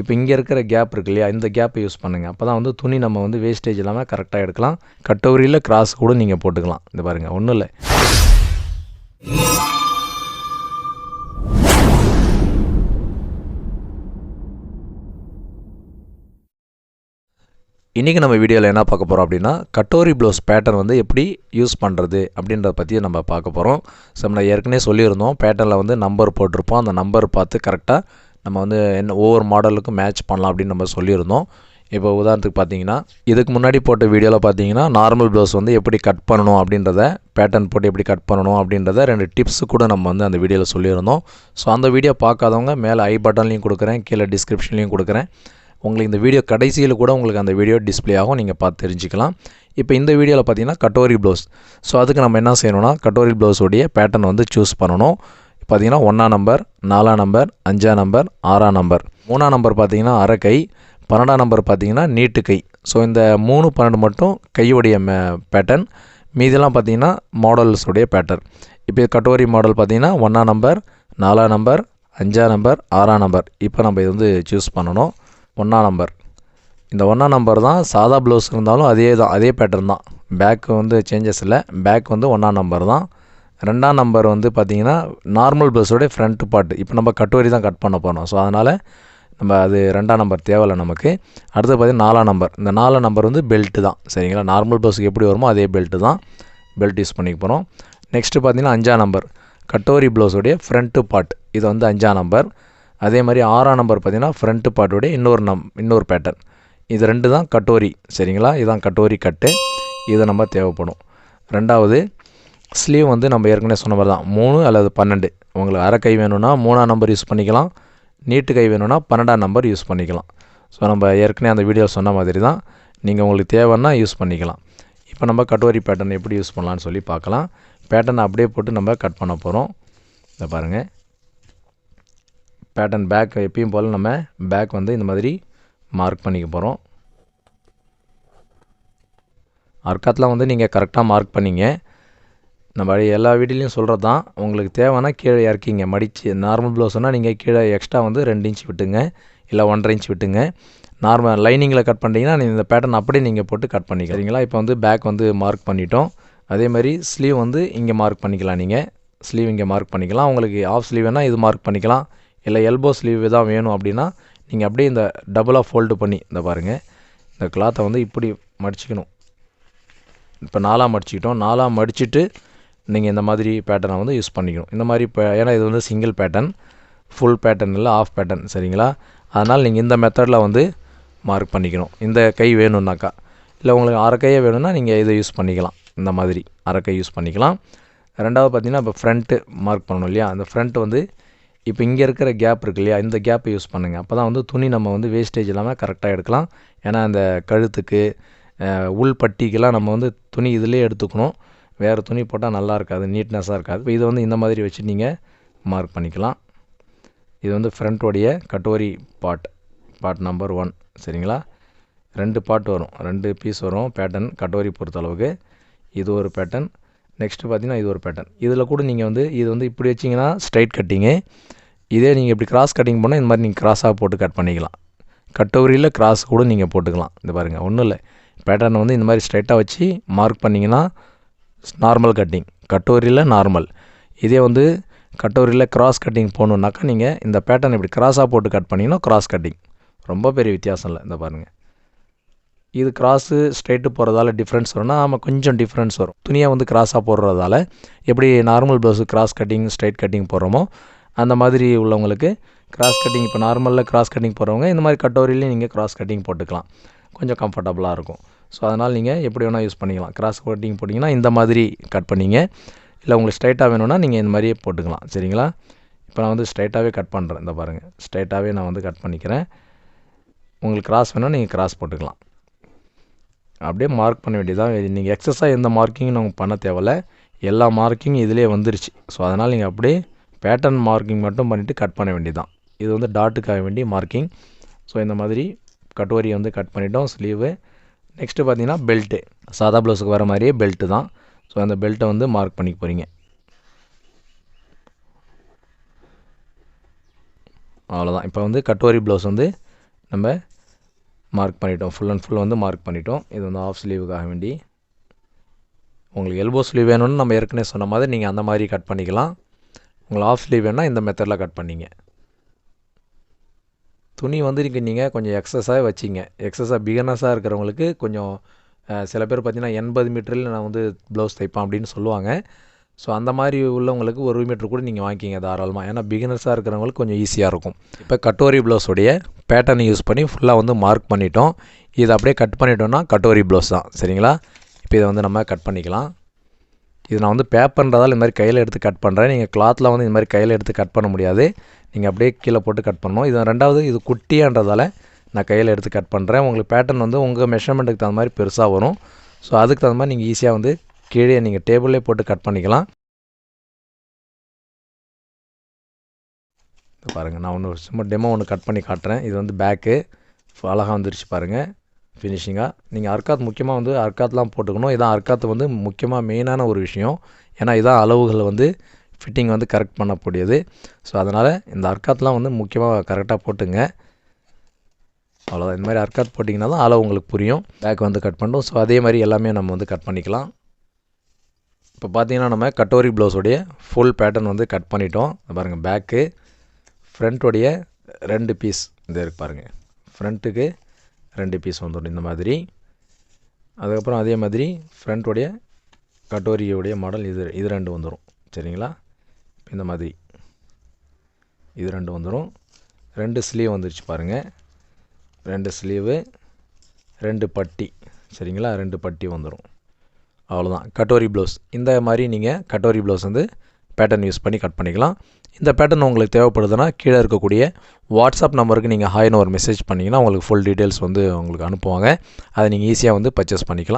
இப்போ இங்கே இருக்கிற கேப் இருக்கு இல்லையா? இந்த கேப்பை யூஸ் பண்ணுங்கள் அப்போ தான் வந்து துணி நம்ம வந்து வேஸ்டேஜ் இல்லாமல் கரெக்டாக எடுக்கலாம். கட்டோரியில் கிராஸ் கூட நீங்கள் போட்டுக்கலாம். இந்த பாருங்கள் ஒன்றும் இல்லை. இன்றைக்கி நம்ம வீடியோவில் என்ன பார்க்க போகிறோம் அப்படின்னா கட்டோரி ப்ளவுஸ் பேட்டர்ன் வந்து எப்படி யூஸ் பண்ணுறது அப்படின்றத பற்றி நம்ம பார்க்க போகிறோம் ஸோ நம்ம ஏற்கனவே சொல்லியிருந்தோம் பேட்டர்னில் வந்து நம்பர் போட்டிருப்போம். அந்த நம்பர் பார்த்து கரெக்டாக நம்ம வந்து என்ன ஒவ்வொரு மாடலுக்கும் மேட்ச் பண்ணலாம் அப்படின்னு நம்ம சொல்லியிருந்தோம். இப்போ உதாரணத்துக்கு பார்த்தீங்கன்னா இதுக்கு முன்னாடி போட்ட வீடியோவில் பார்த்தீங்கன்னா நார்மல் ப்ளவுஸ் வந்து எப்படி கட் பண்ணணும் அப்படின்றத பேட்டர்ன் போட்டு எப்படி கட் பண்ணணும் அப்படின்றத ரெண்டு டிப்ஸ் கூட நம்ம வந்து அந்த வீடியோவில் சொல்லியிருந்தோம். ஸோ அந்த வீடியோ பார்க்காதவங்க மேலே ஐ பட்டன்லையும் கொடுக்குறேன் கீழே டிஸ்கிரிப்ஷன்லையும் கொடுக்குறேன். உங்களுக்கு இந்த வீடியோ கடைசியில் கூட உங்களுக்கு அந்த வீடியோ டிஸ்ப்ளே ஆகும் நீங்கள் பார்த்து தெரிஞ்சுக்கலாம். இப்போ இந்த வீடியோவில் பார்த்தீங்கன்னா கட்டோரி ப்ளவுஸ் ஸோ அதுக்கு நம்ம என்ன செய்யணும்னா கட்டோரி ப்ளவுஸோடைய பேட்டர்ன் வந்து சூஸ் பண்ணணும். பார்த்தீங்கன்னா ஒன்றாம் நம்பர் நாலாம் நம்பர் அஞ்சாம் நம்பர் ஆறாம் நம்பர் மூணாம் நம்பர் பார்த்தீங்கன்னா அரைக்கை பன்னெண்டாம் நம்பர் பார்த்தீங்கன்னா நீட்டு கை ஸோ இந்த மூணு பன்னெண்டு மட்டும் கையுடைய மே பேட்டர்ன் மீதெல்லாம் பார்த்தீங்கன்னா மாடல்ஸுடைய பேட்டர்ன் இப்போ கட்டோரி மாடல் பார்த்தீங்கன்னா ஒன்றாம் நம்பர் நாலாம் நம்பர் அஞ்சாம் நம்பர் ஆறாம் நம்பர் இப்போ நம்ம இது வந்து சூஸ் பண்ணணும். ஒன்றாம் நம்பர் இந்த ஒன்றாம் நம்பர் தான் சாதா ப்ளவுஸ் இருந்தாலும் அதே தான் அதே பேட்டர்ன் தான். பேக் வந்து சேஞ்சஸ் இல்லை. பேக் வந்து ஒன்றாம் நம்பர் தான். ரெண்டாம் நம்பர் வந்து பார்த்திங்கன்னா நார்மல் பஸ்ஸோடைய ஃப்ரண்ட் பார்ட் இப்போ நம்ம கட்டோரி தான் கட் பண்ண போகிறோம் ஸோ அதனால் நம்ம அது ரெண்டாம் நம்பர் தேவையில்லை நமக்கு. அடுத்து பார்த்திங்கன்னா நாலாம் நம்பர் இந்த நாலாம் நம்பர் வந்து பெல்ட்டு தான். சரிங்களா? நார்மல் பஸ்ஸுக்கு எப்படி வருமோ அதே பெல்ட்டு தான் பெல்ட் யூஸ் பண்ணிக்க போகிறோம் நெக்ஸ்ட்டு பார்த்திங்கன்னா அஞ்சாம் நம்பர் கட்டோரி ப்ளவுஸோடைய ஃப்ரண்ட்டு பார்ட் இது வந்து அஞ்சாம் நம்பர் அதே மாதிரி ஆறாம் நம்பர் பார்த்திங்கன்னா ஃப்ரண்ட்டு பார்ட்டோடைய இன்னொரு நம் இன்னொரு பேட்டர்ன் இது ரெண்டு தான் கட்டோரி சரிங்களா? இதுதான் கட்டோரி கட்டு. இது நம்ம தேவைப்படும். ரெண்டாவது ஸ்லீவ் வந்து நம்ம ஏற்கனவே சொன்ன மாதிரி தான் மூணு அல்லது பன்னெண்டு. உங்களுக்கு அரை கை வேணும்னா மூணாம் நம்பர் யூஸ் பண்ணிக்கலாம். நீட்டு கை வேணும்னா பன்னெண்டாம் நம்பர் யூஸ் பண்ணிக்கலாம். ஸோ நம்ம ஏற்கனவே அந்த வீடியோ சொன்ன மாதிரி தான் நீங்கள் உங்களுக்கு தேவைன்னா யூஸ் பண்ணிக்கலாம். இப்போ நம்ம கட்டோரி பேட்டர்ன் எப்படி யூஸ் பண்ணலான்னு சொல்லி பார்க்கலாம். பேட்டர்னை அப்படியே போட்டு நம்ம கட் பண்ண போகிறோம் இதை பாருங்கள் பேட்டர்ன் பேக் எப்பயும் போல் நம்ம பேக் வந்து இந்த மாதிரி மார்க் பண்ணிக்க போகிறோம் அர்க்காத்தில் வந்து நீங்கள் கரெக்டாக மார்க் பண்ணிங்க. நம்ம எல்லா வீட்லேயும் சொல்கிறது தான் உங்களுக்கு தேவைன்னா கீழே இறக்கிங்க. மடித்து நார்மல் ப்ளவுஸ்னால் நீங்கள் கீழே எக்ஸ்ட்ரா வந்து ரெண்டு இன்ச் விட்டுங்க. இல்லை ஒன்றரை இன்ச் விட்டுங்க. நார்மல் லைனிங்கில் கட் பண்ணிட்டீங்கன்னா இந்த பேட்டர்ன் அப்படியே நீங்கள் போட்டு கட் பண்ணிக்கலாம். சரிங்களா? இப்போ வந்து பேக் வந்து மார்க் பண்ணிட்டோம். அதே மாதிரி ஸ்லீவ் வந்து இங்கே மார்க் பண்ணிக்கலாம் நீங்கள் ஸ்லீவ் இங்கே மார்க் பண்ணிக்கலாம். உங்களுக்கு ஆஃப் ஸ்லீவ் வேணால் இது மார்க் பண்ணிக்கலாம். இல்லை எல்போ ஸ்லீவ் தான் வேணும் அப்படின்னா நீங்கள் அப்படியே இந்த டபுளாக ஃபோல்டு பண்ணி இந்த பாருங்கள் இந்த கிளாத்தை வந்து இப்படி மடிச்சிக்கணும். இப்போ நாலாக மடிச்சிக்கிட்டோம். நாலாக மடிச்சுட்டு நீங்கள் இந்த மாதிரி பேட்டர்னை வந்து யூஸ் பண்ணிக்கணும். இந்த மாதிரி இப்போ ஏன்னா இது வந்து சிங்கிள் பேட்டர்ன் ஃபுல் பேட்டர்ன் இல்லை ஆஃப் பேட்டர்ன் சரிங்களா? அதனால் நீங்கள் இந்த மெத்தடில் வந்து மார்க் பண்ணிக்கணும். இந்த கை வேணும்னாக்கா. இல்லை உங்களுக்கு அரை கையே வேணும்னா நீங்கள் இதை யூஸ் பண்ணிக்கலாம். இந்த மாதிரி அரை கை யூஸ் பண்ணிக்கலாம். ரெண்டாவது பார்த்தீங்கன்னா இப்போ ஃப்ரண்ட்டு மார்க் பண்ணணும் இல்லையா? அந்த ஃப்ரண்ட் வந்து இப்போ இங்கே இருக்கிற கேப் இருக்கு இல்லையா? இந்த கேப்பை யூஸ் பண்ணுங்கள் அப்போ தான் வந்து துணி நம்ம வந்து வேஸ்டேஜ் இல்லாமல் கரெக்டாக எடுக்கலாம். ஏன்னா அந்த கழுத்துக்கு உள் பட்டிக்கெல்லாம் நம்ம வந்து துணி இதிலே எடுத்துக்கணும். வேறு துணி போட்டால் நல்லா இருக்காது நீட்னஸாக இருக்காது. இப்போ இதை வந்து இந்த மாதிரி வச்சு நீங்கள் மார்க் பண்ணிக்கலாம். இது வந்து ஃப்ரண்ட்டோடைய katori part part number one சரிங்களா? ரெண்டு பார்ட் வரும். ரெண்டு பீஸ் வரும். பேட்டர்ன் கட்டோரி பொறுத்தளவுக்கு. இது ஒரு பேட்டர்ன் நெக்ஸ்ட்டு பார்த்தீங்கன்னா இது ஒரு பேட்டர்ன் இதில் கூட நீங்கள் வந்து இது வந்து இப்படி வச்சிங்கன்னா ஸ்ட்ரைட் கட்டிங்கு இதே நீங்கள் இப்படி கிராஸ் கட்டிங் பண்ணால் இந்த மாதிரி நீங்கள் கிராஸாக போட்டு கட் பண்ணிக்கலாம். கட்டோரியில் கிராஸ் கூட நீங்கள் போட்டுக்கலாம். இந்த பாருங்கள் ஒன்றும் இல்லை. பேட்டர்னை வந்து இந்த மாதிரி ஸ்ட்ரைட்டாக வச்சு மார்க் பண்ணிங்கன்னா நார்மல் கட்டிங் கட்டோரியில் நார்மல் இதே வந்து கட்டோரியில் கிராஸ் கட்டிங் போகணுன்னாக்கா நீங்கள் இந்த பேட்டர்ன் இப்படி கிராஸாக போட்டு கட் பண்ணிங்கன்னா கிராஸ் கட்டிங் ரொம்ப பெரிய வித்தியாசம் இல்லை இந்த பாருங்கள் இது கிராஸு ஸ்ட்ரைட்டு போகிறதால டிஃப்ரென்ஸ் வரும்னா ஆமாம் கொஞ்சம் டிஃப்ரென்ஸ் வரும். துணியை வந்து கிராஸாக போடுறதால எப்படி normal blouse cross cutting straight cutting போடுறோமோ அந்த மாதிரி உள்ளவங்களுக்கு கிராஸ் கட்டிங் இப்போ நார்மலில் கிராஸ் கட்டிங் போடுறவங்க இந்த மாதிரி கட்டோரிலையும் நீங்கள் கிராஸ் கட்டிங் போட்டுக்கலாம். கொஞ்சம் கம்ஃபர்டபுளாக இருக்கும். ஸோ அதனால் நீங்கள் எப்படி வேணால் யூஸ் பண்ணிக்கலாம். கிராஸ் கோட்டிங் போட்டிங்கன்னா இந்த மாதிரி கட் பண்ணிங்க. இல்லை உங்களுக்கு ஸ்ட்ரைட்டாக வேணும்னா நீங்கள் இந்த மாதிரியே போட்டுக்கலாம். சரிங்களா? இப்போ நான் வந்து ஸ்ட்ரைட்டாகவே கட் பண்ணுறேன் இந்த பாருங்கள் ஸ்ட்ரைட்டாகவே நான் வந்து கட் பண்ணிக்கிறேன். உங்களுக்கு கிராஸ் வேணும்னா நீங்கள் கிராஸ் போட்டுக்கலாம். அப்படியே மார்க் பண்ண வேண்டியதான் நீங்கள் எக்ஸஸாக எந்த மார்க்கிங்கும் நாங்கள் பண்ண தேவையில்ல. எல்லா மார்க்கிங் இதிலே வந்துருச்சு. ஸோ அதனால் நீங்கள் அப்படியே பேட்டர்ன் மார்க்கிங் மட்டும் பண்ணிவிட்டு கட் பண்ண வேண்டியதான் இது வந்து டாட்டுக்காக வேண்டிய மார்க்கிங் ஸோ இந்த மாதிரி கட்டுவரியை வந்து கட் பண்ணிட்டோம். ஸ்லீவு நெக்ஸ்ட்டு பார்த்தீங்கன்னா பெல்ட்டு சாதா ப்ளவுஸுக்கு வர மாதிரியே பெல்ட்டு தான். ஸோ அந்த பெல்ட்டை வந்து மார்க் பண்ணிக்க போகிறீங்க அவ்வளோதான் இப்போ வந்து கட்டோரி ப்ளவுஸ் வந்து நம்ம மார்க் பண்ணிட்டோம். ஃபுல் அண்ட் ஃபுல் வந்து மார்க் பண்ணிட்டோம். இது வந்து ஆஃப் ஸ்லீவுக்காக வேண்டி. உங்களுக்கு எல்போ ஸ்லீவ் வேணும்னு நம்ம ஏற்கனவே சொன்ன மாதிரி நீங்கள் அந்த மாதிரி கட் பண்ணிக்கலாம். உங்களுக்கு ஆஃப் ஸ்லீவ் வேணால் இந்த மெத்தடில் கட் பண்ணிங்க. துணி வந்து இன்றைக்கி நீங்கள் கொஞ்சம் எக்ஸஸாக வச்சிங்க. எக்ஸஸாக பிகனஸாக இருக்கிறவங்களுக்கு கொஞ்சம் சில பேர் பார்த்தீங்கன்னா எண்பது மீட்டரில் நான் வந்து ப்ளவுஸ் தைப்பேன் அப்படின்னு சொல்லுவாங்க. ஸோ அந்த மாதிரி உள்ளவங்களுக்கு ஒரு மீட்டர் கூட நீங்கள் வாங்கிக்கிங்க தாராளமாக ஏன்னா பிகினர்ஸாக இருக்கிறவங்களுக்கு கொஞ்சம் ஈஸியாக இருக்கும். இப்போ கட்டோரி ப்ளவுஸோடைய பேட்டர்னை யூஸ் பண்ணி ஃபுல்லாக வந்து மார்க் பண்ணிட்டோம். இதை அப்படியே கட் பண்ணிட்டோம்னா கட்டோரி ப்ளவுஸ் தான். சரிங்களா? இப்போ இதை வந்து நம்ம கட் பண்ணிக்கலாம். இது நான் வந்து பேப்பர்ன்றதால் இந்த மாதிரி கையில் எடுத்து கட் பண்ணுறேன் நீங்கள் கிளாத்தில் வந்து இந்த மாதிரி கையில் எடுத்து கட் பண்ண முடியாது. நீங்கள் அப்படியே கீழே போட்டு கட் பண்ணணும். இது ரெண்டாவது இது குட்டியான்றதால நான் கையில் எடுத்து கட் பண்ணுறேன் உங்களுக்கு பேட்டர்ன் வந்து உங்கள் மெஷர்மெண்ட்டுக்கு தகுந்த மாதிரி பெருசாக வரும். ஸோ அதுக்கு தகுந்த மாதிரி நீங்கள் ஈஸியாக வந்து கீழே நீங்கள் டேபிளே போட்டு கட் பண்ணிக்கலாம். இது பாருங்கள் நான் ஒன்று சும்மா டெமோ ஒன்று கட் பண்ணி காட்டுறேன். இது வந்து பேக்கு அழகாக வந்துருச்சு பாருங்கள் ஃபினிஷிங்காக நீங்கள் அர்க்காத் முக்கியமாக வந்து அர்க்காத்லாம் போட்டுக்கணும். இதான் அர்க்காத்து வந்து முக்கியமாக மெயினான ஒரு விஷயம். ஏன்னா இதான் அளவுகள் வந்து ஃபிட்டிங் வந்து கரெக்ட் பண்ணக்கூடியது. ஸோ அதனால் இந்த அர்க்காத்லாம் வந்து முக்கியமாக கரெக்டாக போட்டுங்க. அவ்வளோதான் இந்த மாதிரி அர்க்காத் போட்டிங்கன்னா தான் அளவு உங்களுக்கு புரியும். பேக் வந்து கட் பண்ணிட்டோம் ஸோ அதே மாதிரி எல்லாமே நம்ம வந்து கட் பண்ணிக்கலாம். இப்போ பார்த்தீங்கன்னா நம்ம கட்டோரி ப்ளவுஸோடைய ஃபுல் பேட்டர்ன் வந்து கட் பண்ணிட்டோம். பாருங்கள் பேக்கு ஃப்ரண்ட்டோடைய ரெண்டு பீஸ் இந்த இருக்கு பாருங்கள் ஃப்ரண்ட்டுக்கு ரெண்டு பீஸ் வந்துடும் இந்த மாதிரி. அதுக்கப்புறம் அதே மாதிரி ஃப்ரண்ட்டுடைய கட்டோரியுடைய மாடல் இது இது ரெண்டு வந்துடும் சரிங்களா? இந்த மாதிரி. இது ரெண்டு வந்துடும் ரெண்டு ஸ்லீவ் வந்துருச்சு பாருங்கள் ரெண்டு ஸ்லீவு ரெண்டு பட்டி. சரிங்களா? ரெண்டு பட்டி வந்துடும் அவ்வளோதான் கட்டோரி ப்ளவுஸ் இந்த மாதிரி நீங்கள் கட்டோரி ப்ளவுஸ் வந்து பேட்டர்ன் யூஸ் பண்ணி கட் பண்ணிக்கலாம். இந்த பேட்டர்ன் உங்களுக்கு தேவைப்படுதுன்னா கீழே இருக்கக்கூடிய வாட்ஸ்அப் நம்பருக்கு நீங்கள் ஹாய்னு ஒரு மெசேஜ் பண்ணிங்கன்னா உங்களுக்கு ஃபுல் டீட்டெயில்ஸ் வந்து உங்களுக்கு அனுப்புவாங்க. அதை நீங்கள் ஈஸியாக வந்து பர்ச்சேஸ் பண்ணிக்கலாம்.